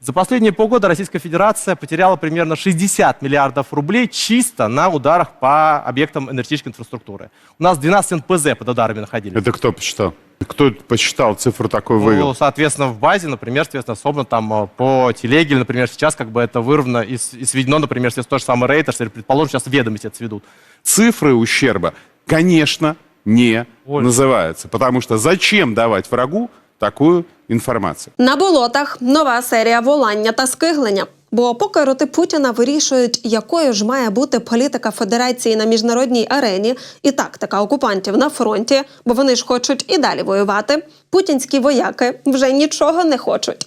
За последние полгода Российская Федерация потеряла примерно 60 миллиардов рублей чисто на ударах по объектам энергетической инфраструктуры. У нас 12 НПЗ под ударами находились. Это кто посчитал? Кто посчитал цифру такой Ну, вывел? соответственно, в базе, например, соответственно, особенно там э, по телеге, например, сейчас как бы это вырвано и, и сведено, например, если тот же самый Рейтерс, или, предположим, сейчас ведомости это сведут. Цифры ущерба, конечно, не Оль. называются. Потому что зачем давать врагу такую інформацію? На болотах нова серія волання та скиглення. Бо поки роти Путіна вирішують, якою ж має бути політика Федерації на міжнародній арені і тактика окупантів на фронті, бо вони ж хочуть і далі воювати. Путінські вояки вже нічого не хочуть.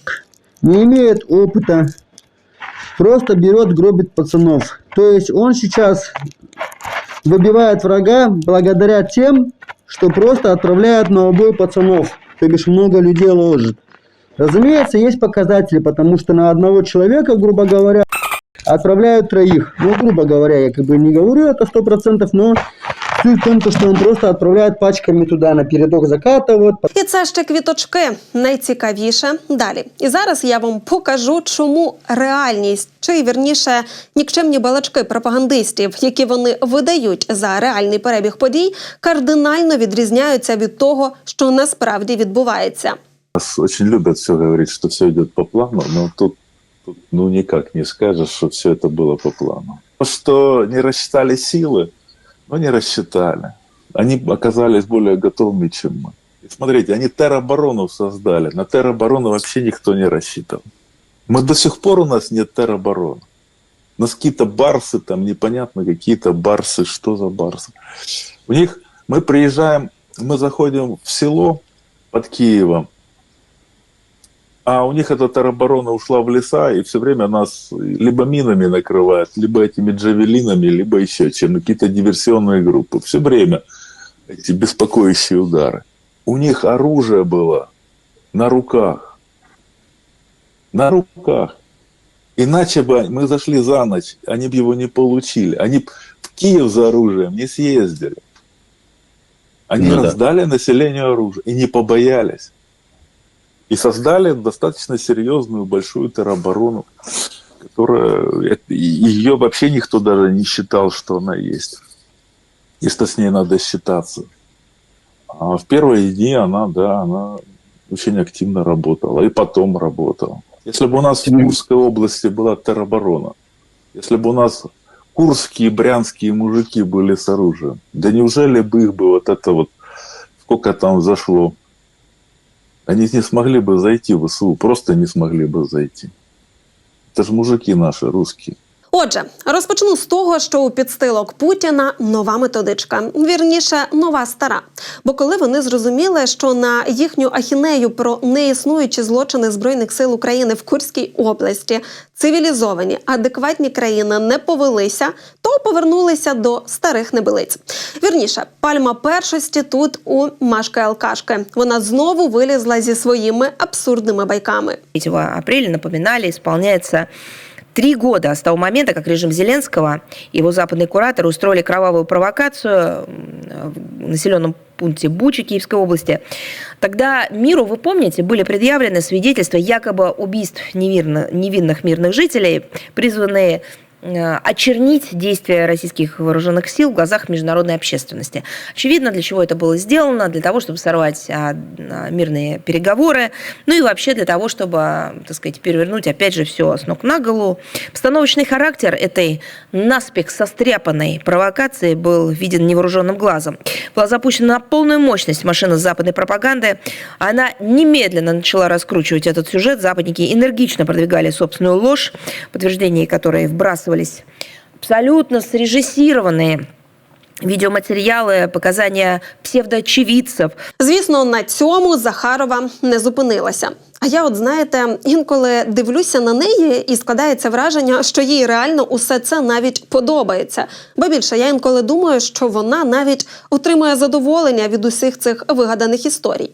не имеет опыта, просто берет, гробит пацанов. То есть он сейчас выбивает врага благодаря тем, что просто отправляет на убой пацанов. То бишь много людей ложит. Разумеется, есть показатели, потому что на одного человека, грубо говоря, отправляют троих. Ну, грубо говоря, я как бы не говорю это сто процентов, но суть в том, то, что он просто отправляет пачками туда на передок закатывают, І це ще квіточки найцікавіше далі. І зараз я вам покажу, чому реальність, чи вірніше нікчемні балачки пропагандистів, які вони видають за реальний перебіг подій, кардинально відрізняються від того, що насправді відбувається. Нас очень любят все говорить, что все идет по плану, но тут, тут ну никак не скажешь, что все это было по плану. Что не рассчитали силы, но не рассчитали. Они оказались более готовыми, чем мы. И смотрите, они тероборону создали. На тероборону вообще никто не рассчитывал. Мы до сих пор у нас нет теробороны. У нас какие-то барсы там, непонятно какие-то барсы. Что за барсы? У них мы приезжаем, мы заходим в село под Киевом, а у них эта тероборона ушла в леса и все время нас либо минами накрывают, либо этими джавелинами, либо еще чем, какие-то диверсионные группы. Все время эти беспокоящие удары. У них оружие было на руках. На руках. Иначе бы мы зашли за ночь, они бы его не получили. Они в Киев за оружием не съездили. Они Ну да. раздали населению оружие и не побоялись. И создали достаточно серьезную большую тероборону, которая ее вообще никто даже не считал, что она есть. И что с ней надо считаться. А в первые дни она, да, она очень активно работала. И потом работала. Если бы у нас в Курской области была тероборона, если бы у нас курские, брянские мужики были с оружием, да неужели бы их бы вот это вот, сколько там зашло, они не смогли бы зайти в СУ, просто не смогли бы зайти. Это же мужики наши, русские. Отже, розпочну з того, що у підстилок Путіна нова методичка, вірніше, нова стара. Бо коли вони зрозуміли, що на їхню ахінею про неіснуючі злочини збройних сил України в Курській області цивілізовані, адекватні країни не повелися, то повернулися до старих небилиць. Вірніше, пальма першості тут у Машки Алкашки. Вона знову вилізла зі своїми абсурдними байками. 3 апреля, напоминали, исполняется три года с того момента, как режим Зеленского и его западный куратор устроили кровавую провокацию в населенном пункте Бучи Киевской области. Тогда миру, вы помните, были предъявлены свидетельства якобы убийств невинно- невинных мирных жителей, призванные очернить действия российских вооруженных сил в глазах международной общественности. Очевидно, для чего это было сделано, для того, чтобы сорвать а, а, мирные переговоры, ну и вообще для того, чтобы, так сказать, перевернуть опять же все с ног на голову. Постановочный характер этой наспех состряпанной провокации был виден невооруженным глазом. Была запущена на полную мощность машина западной пропаганды. Она немедленно начала раскручивать этот сюжет. Западники энергично продвигали собственную ложь, подтверждения которой вбрасывались абсолютно срежиссированные видеоматериалы, показания псевдоочевидцев. Звісно, на цьому Захарова не зупинилася. А я, от знаєте, інколи дивлюся на неї і складається враження, що їй реально усе це навіть подобається. Бо більше я інколи думаю, що вона навіть отримує задоволення від усіх цих вигаданих історій.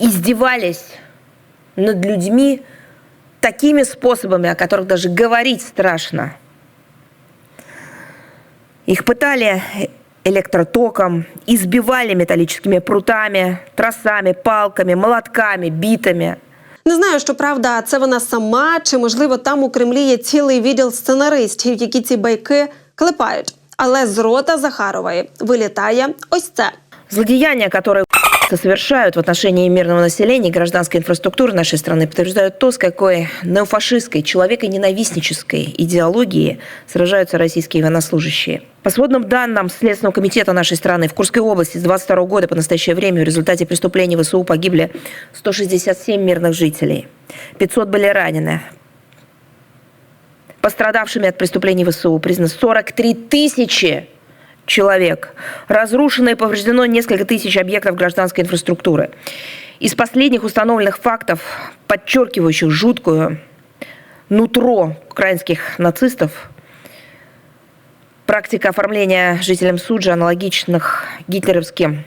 Издевались над людьми такими способами, о которых даже говорить страшно. Их пытали электротоком, избивали металлическими прутами, тросами, палками, молотками, битами – Не знаю, що правда, це вона сама, чи можливо там у Кремлі є цілий відділ сценаристів, які ці байки клепають. Але з рота Захарової вилітає ось це. злодіяння, Злодеяния, которые совершают в отношении мирного населения и гражданской инфраструктуры нашей страны, подтверждают то, с какой неофашистской, человеконенавистнической идеологией сражаются российские военнослужащие. По сводным данным Следственного комитета нашей страны, в Курской области с 22 года по настоящее время в результате преступлений ВСУ погибли 167 мирных жителей. 500 были ранены. Пострадавшими от преступлений ВСУ признано 43 тысячи человек. Разрушено и повреждено несколько тысяч объектов гражданской инфраструктуры. Из последних установленных фактов, подчеркивающих жуткую нутро украинских нацистов, практика оформления жителям Суджи аналогичных гитлеровским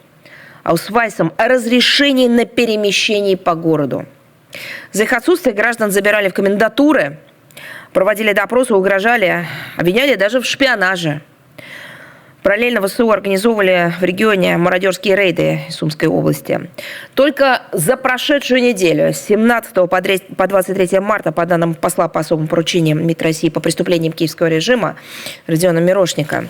аусвайсам о разрешении на перемещение по городу. За их отсутствие граждан забирали в комендатуры, проводили допросы, угрожали, обвиняли даже в шпионаже – Параллельно ВСУ организовывали в регионе мародерские рейды Сумской области. Только за прошедшую неделю, с 17 по 23 марта, по данным посла по особым поручениям МИД России по преступлениям киевского режима Родиона Мирошника,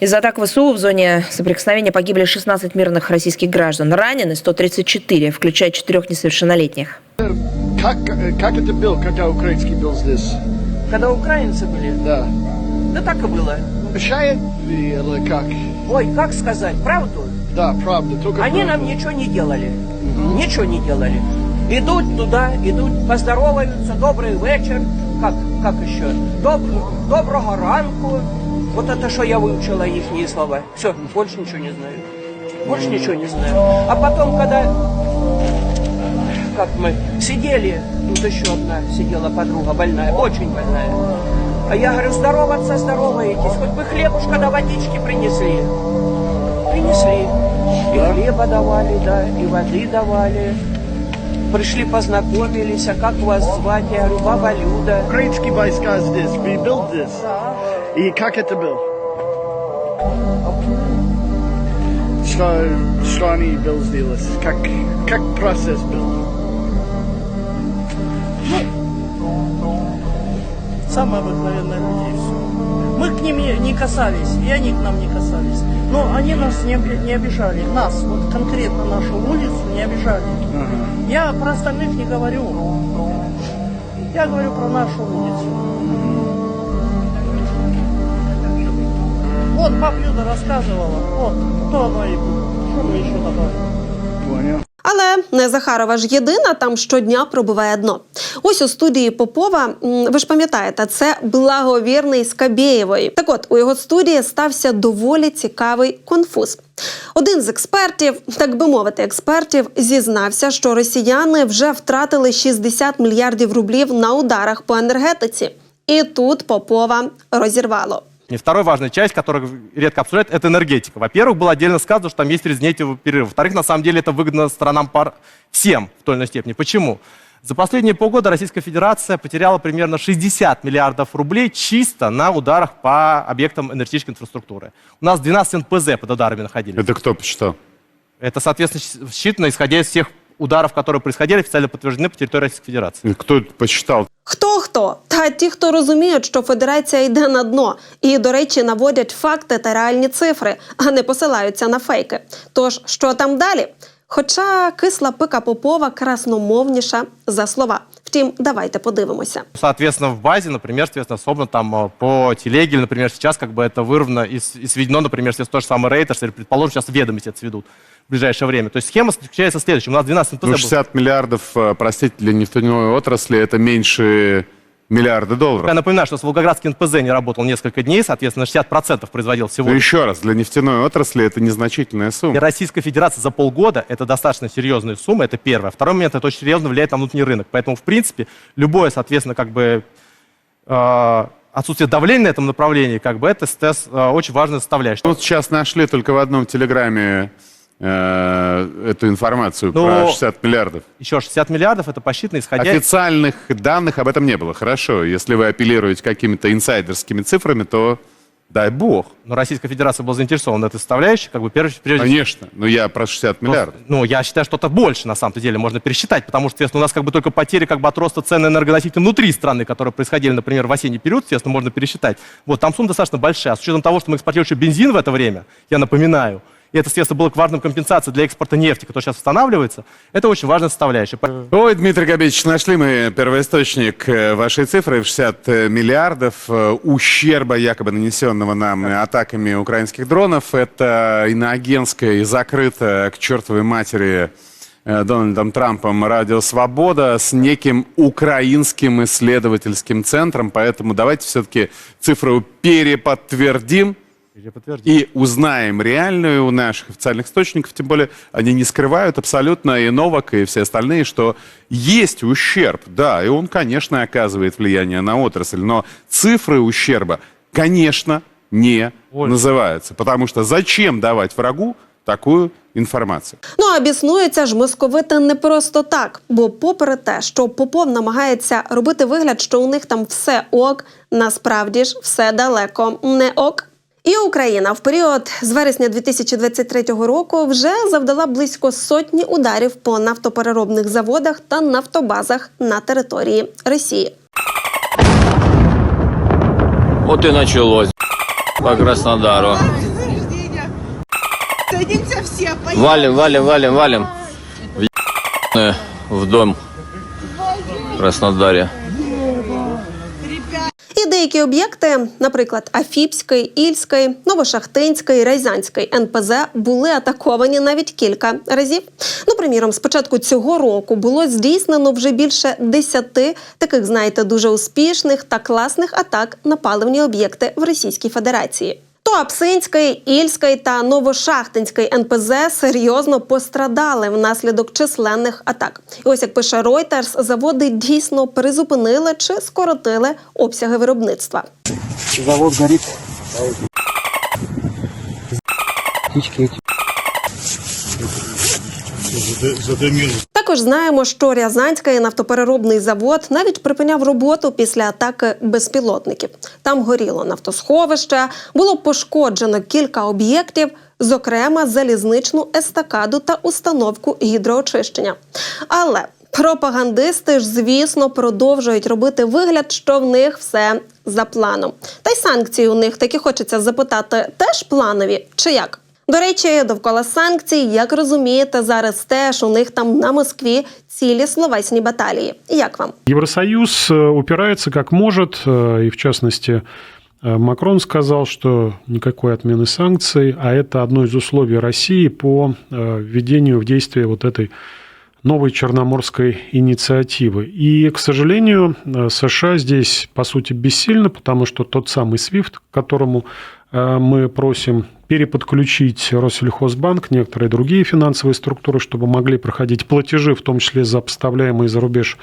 из атак ВСУ в зоне соприкосновения погибли 16 мирных российских граждан, ранены 134, включая четырех несовершеннолетних. Как, как это был, когда украинский был здесь? Когда украинцы были? Да. Да так и было. Мешает ли или как? Ой, как сказать, правду? Да, правда, только Они правда. нам ничего не делали. Ничего не делали. Идут туда, идут, поздороваются, добрый вечер. Как, как еще? Доб, доброго ранку. Вот это что я выучила их слова. Все, больше ничего не знаю. Больше ничего не знаю. А потом, когда как мы сидели, тут еще одна сидела подруга больная, очень больная. А я говорю, здороваться, здороваетесь, хоть бы хлебушка да водички принесли. Принесли. И хлеба давали, да, и воды давали. Пришли, познакомились, а как вас звать? Я говорю, баба Люда. Украинские войска здесь, вы был здесь? И как это был? Что, что они был сделать? Как, как процесс был? Самые обыкновенные люди и все. Мы к ним не, касались, и они к нам не касались. Но они нас не, не обижали. Нас, вот конкретно нашу улицу, не обижали. Я про остальных не говорю. Я говорю про нашу улицу. Вот баб Люда рассказывала. Вот, кто оно и было. Что вы еще добавить? Понял. Але не Захарова ж єдина там щодня пробиває дно. Ось у студії Попова, ви ж пам'ятаєте, це благовірний Скабєєвої. Так от у його студії стався доволі цікавий конфуз. Один з експертів, так би мовити, експертів, зізнався, що росіяни вже втратили 60 мільярдів рублів на ударах по енергетиці. І тут Попова розірвало. И второй важная часть, которую редко обсуждают, это энергетика. Во-первых, было отдельно сказано, что там есть трездневый перерыв. Во-вторых, на самом деле это выгодно сторонам пар всем в той или иной степени. Почему? За последние полгода Российская Федерация потеряла примерно 60 миллиардов рублей чисто на ударах по объектам энергетической инфраструктуры. У нас 12 НПЗ под ударами находились. Это кто посчитал? Это, соответственно, считано, исходя из всех ударов, которые происходили, официально подтверждены по территории Российской Федерации. Кто это посчитал? Хто хто? Та ті, хто розуміють, що федерація йде на дно, і, до речі, наводять факти та реальні цифри, а не посилаються на фейки. Тож що там далі? Хоча кисла пика Попова красномовніша за слова. Втім, давайте подивимося. Соответственно, в базе, например, соответственно, собрано там э, по телеге, например, сейчас как бы это вырвано и, с- и сведено, например, если тот же самый рейтер, если, предположим, сейчас ведомости это сведут в ближайшее время. То есть схема заключается в следующем. У нас 12 НПЗ Ну, было. 60 миллиардов, э, простите, для нефтяной отрасли это меньше миллиарда Я долларов. напоминаю, что Волгоградский НПЗ не работал несколько дней, соответственно, 60% производил всего. Но еще раз, для нефтяной отрасли это незначительная И сумма. Российская Федерация за полгода – это достаточно серьезная сумма, это первое. Второй момент – это очень серьезно влияет на внутренний рынок. Поэтому, в принципе, любое, соответственно, как бы э, отсутствие давления на этом направлении, как бы это СТС, э, очень важная составляющая. Вот сейчас нашли только в одном телеграме э, эту информацию Ну, про 60 миллиардов. Еще 60 миллиардов – это посчитано, исходя... Официальных данных об этом не было. Хорошо, если вы апеллируете какими-то инсайдерскими цифрами, то Дай бог. Но Российская Федерация была заинтересована этой составляющей, как бы прежде, прежде Конечно. Но я про 60 Ну, миллиардов. Ну, я считаю, что это больше, на самом-то деле, можно пересчитать, потому что, естественно, у нас как бы только потери как бы от роста цен на энергоносители внутри страны, которые происходили, например, в осенний период, естественно, можно пересчитать. Вот, там сумма достаточно большая. А с учетом того, что мы экспортируем еще бензин в это время, я напоминаю, и это, естественно, было к важным компенсацией для экспорта нефти, который сейчас восстанавливается, это очень важная составляющая. Ой, Дмитрий Габич, нашли мы первоисточник э, вашей цифры в 60 миллиардов э, ущерба, якобы нанесенного нам атаками украинских дронов. Это иноагентское и закрытое к чертовой матери э, Дональдом Трампом «Радио Свобода» с неким украинским исследовательским центром. Поэтому давайте все-таки цифру переподтвердим. И узнаем реальную у наших официальных источников, тем более они не скрывают абсолютно и Новак, и все остальные, что есть ущерб, да, и он, конечно, оказывает влияние на отрасль, но цифры ущерба, конечно, не Оль. называются, потому что зачем давать врагу такую інформацію. Ну а біснуються ж московити не просто так. Бо, попри те, що Попов намагається робити вигляд, що у них там все ок, насправді ж все далеко не ок. І Україна в період з вересня 2023 року вже завдала близько сотні ударів по нафтопереробних заводах та нафтобазах на території Росії. Вот и началось по Краснодару. Валим, валим, валим, валим. В, в дом в Краснодаре. Деякі об'єкти, наприклад, Афіпський, Ільський, Новошахтинський, Райзанський НПЗ, були атаковані навіть кілька разів. Ну, приміром, з початку цього року було здійснено вже більше десяти таких, знаєте, дуже успішних та класних атак на паливні об'єкти в Російській Федерації. То Апсинський, Ільський та Новошахтинський НПЗ серйозно пострадали внаслідок численних атак. І ось як пише Reuters, заводи дійсно призупинили чи скоротили обсяги виробництва. Завод горит. Також знаємо, що Рязанський нафтопереробний завод навіть припиняв роботу після атаки безпілотників. Там горіло нафтосховище, було пошкоджено кілька об'єктів, зокрема залізничну естакаду та установку гідроочищення. Але пропагандисти ж, звісно, продовжують робити вигляд, що в них все за планом. Та й санкції у них таки хочеться запитати, теж планові чи як? До речі, довкола санкцій, як розумієте, зараз теж у них там на Москві цілі словесні баталії. Як вам? Евросоюз э, упирается как может, э, и в частности э, Макрон сказал, что никакой отмены санкций, а это одно из условий России по э, введению в действие вот этой новой черноморской инициативы. И, к сожалению, э, США здесь, по сути, бессильно, потому что тот самый SWIFT, которому э, мы просим переподключить Россельхозбанк, некоторые другие финансовые структуры, чтобы могли проходить платежи, в том числе за поставляемые за рубеж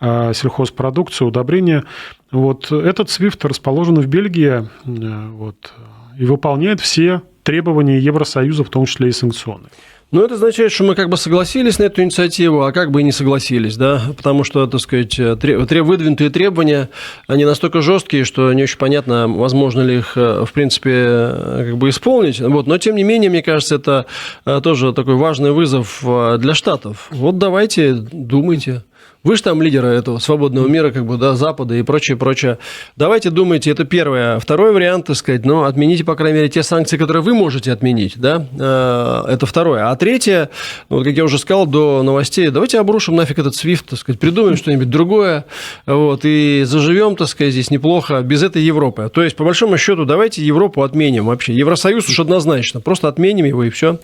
э, сельхозпродукцию, удобрения. Вот этот SWIFT расположен в Бельгии вот, и выполняет все требования Евросоюза, в том числе и санкционные. Ну, это означает, что мы как бы согласились на эту инициативу, а как бы и не согласились, да, потому что, так сказать, тре- выдвинутые требования, они настолько жесткие, что не очень понятно, возможно ли их, э, в принципе, э, как бы исполнить. Вот. Но, тем не менее, мне кажется, это э, тоже такой важный вызов для Штатов. Вот давайте, думайте. Вы же там лидеры этого свободного мира, как бы, да, Запада и прочее, прочее. Давайте думайте, это первое. Второй вариант, так сказать, ну, отмените, по крайней мере, те санкции, которые вы можете отменить, да, Э, это второе. А третье, ну, вот, как я уже сказал до новостей, давайте обрушим нафиг этот SWIFT, так сказать, придумаем что-нибудь другое, вот, и заживем, так сказать, здесь неплохо без этой Европы. То есть, по большому счету, давайте Европу отменим вообще. Евросоюз уж однозначно, просто отменим его и все.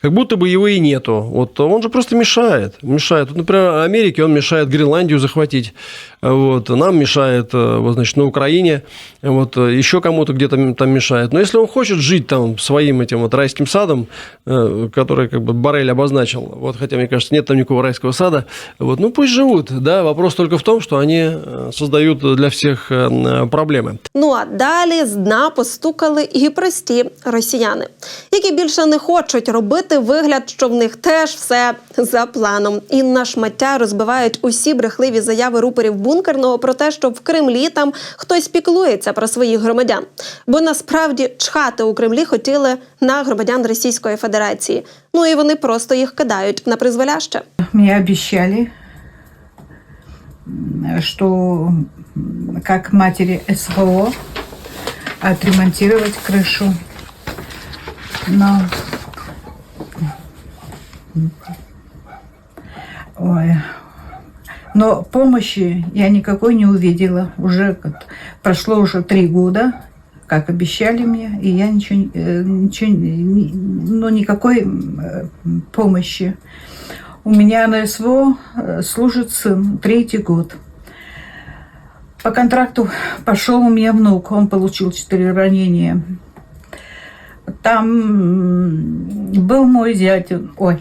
Как будто бы его и нету. Вот он же просто мешает. Мешает. Вот, например, Америке он мешает Гренландию захватить. Вот. Нам мешает, э, вот, значит, на Украине. Вот. э, Еще кому-то где-то там мешает. Но если он хочет жить там своим этим вот райским садом, э, который как бы Барель обозначил, вот, хотя, мне кажется, нет там никакого райского сада, вот, ну пусть живут. Да? Вопрос только в том, что они э, создают для всех э, проблемы. Ну а далі з дна постукали і прості росіяни, які більше не хочуть робити вигляд, що в них теж все за планом, і на шмаття розбивають усі брехливі заяви рупорів бункерного про те, що в Кремлі там хтось піклується про своїх громадян. Бо насправді чхати у Кремлі хотіли на громадян Російської Федерації. Ну і вони просто їх кидають на призволяще. Мне обещали, м, что м, как матери СВО отремонтировать крышу. Но Ой. Но помощи я никакой не увидела. Уже прошло уже три года, как обещали мне, и я ничего, э, ничего ну, никакой э, помощи. У меня на СВО э, служит сын, третий год. По контракту пошел у меня внук, он получил четыре ранения. Там был мой зять, ой,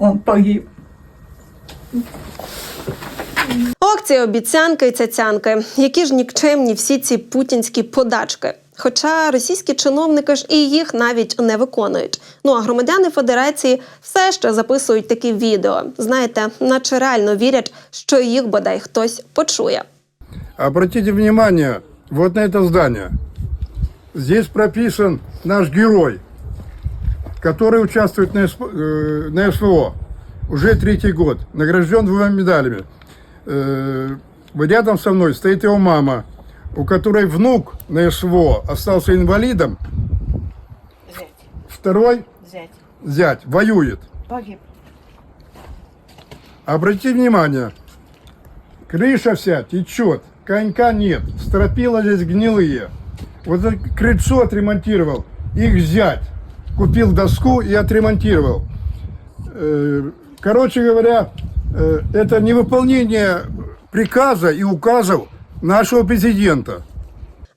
он погиб. Ох, обіцянки і цяцянки, які ж нікчемні всі ці путінські подачки. Хоча російські чиновники ж і їх навіть не виконують. Ну а громадяни Федерації все ще записують такі відео. Знаєте, наче реально вірять, що їх бодай хтось почує. Обратите внимание вот на это здание. Здесь прописан наш герой, который участвует на, СП- э, на СВО уже третий год, награжден двумя медалями. Э, Рядом со мной стоит его мама, у которой внук на СВО остался инвалидом. Второй Зять зять воюет. погиб. Обратите внимание, крыша вся течет, конька нет, стропила здесь гнилые. Вот это крыльцо отремонтировал, их зять. Купил доску и отремонтировал. Э, Короче говоря, э, это невыполнение приказа и указов нашего президента.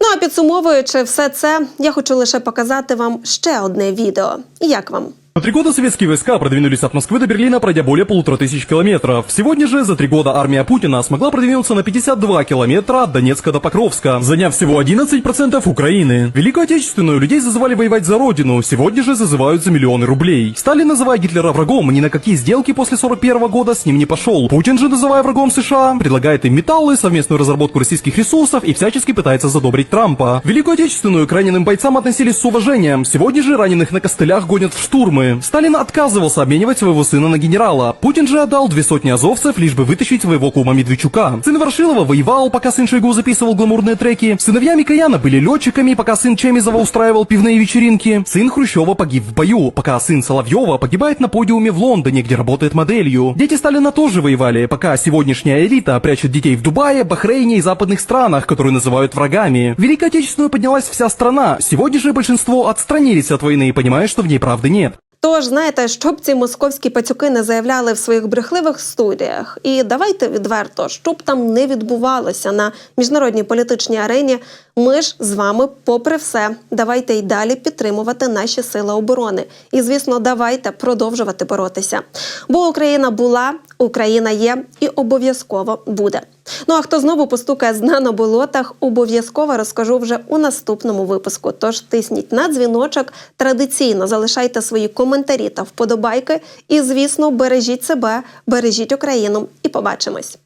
Ну а підсумовуючи все це, я хочу лише показати вам ще одне відео. Як вам? За три года советские войска продвинулись от Москвы до Берлина, пройдя более полутора тысяч километров. Сегодня же за три года армия Путина смогла продвинуться на 52 километра от Донецка до Покровска, заняв всего 11% Украины. Великую Отечественную людей зазывали воевать за родину, сегодня же зазывают за миллионы рублей. Сталин, называя Гитлера врагом, ни на какие сделки после 41 года с ним не пошел. Путин же, называя врагом США, предлагает им металлы, совместную разработку российских ресурсов и всячески пытается задобрить Трампа. Великую Отечественную к раненым бойцам относились с уважением, сегодня же раненых на костылях гонят в штурмы. Сталин отказывался обменивать своего сына на генерала. Путин же отдал две сотни азовцев, лишь бы вытащить своего кума Медведчука. Сын Ворошилова воевал, пока сын Шойгу записывал гламурные треки. Сыновья Микояна были летчиками, пока сын Чемизова устраивал пивные вечеринки. Сын Хрущева погиб в бою, пока сын Соловьева погибает на подиуме в Лондоне, где работает моделью. Дети Сталина тоже воевали, пока сегодняшняя элита прячет детей в Дубае, Бахрейне и западных странах, которые называют врагами. В Великую Отечественную поднялась вся страна. Сегодня же большинство отстранились от войны, понимая, что в ней правды нет. Тож, знаєте, щоб ці московські пацюки не заявляли в своїх брехливих студіях, і давайте відверто, щоб там не відбувалося на міжнародній політичній арені, ми ж з вами, попри все, давайте й далі підтримувати наші сили оборони. І, звісно, давайте продовжувати боротися. Бо Україна була, Україна є і обов'язково буде. Ну а хто знову постукає з дна на болотах, обов'язково розкажу вже у наступному випуску. Тож тисніть на дзвіночок, традиційно залишайте свої коментарі та вподобайки. І, звісно, бережіть себе, бережіть Україну і побачимось.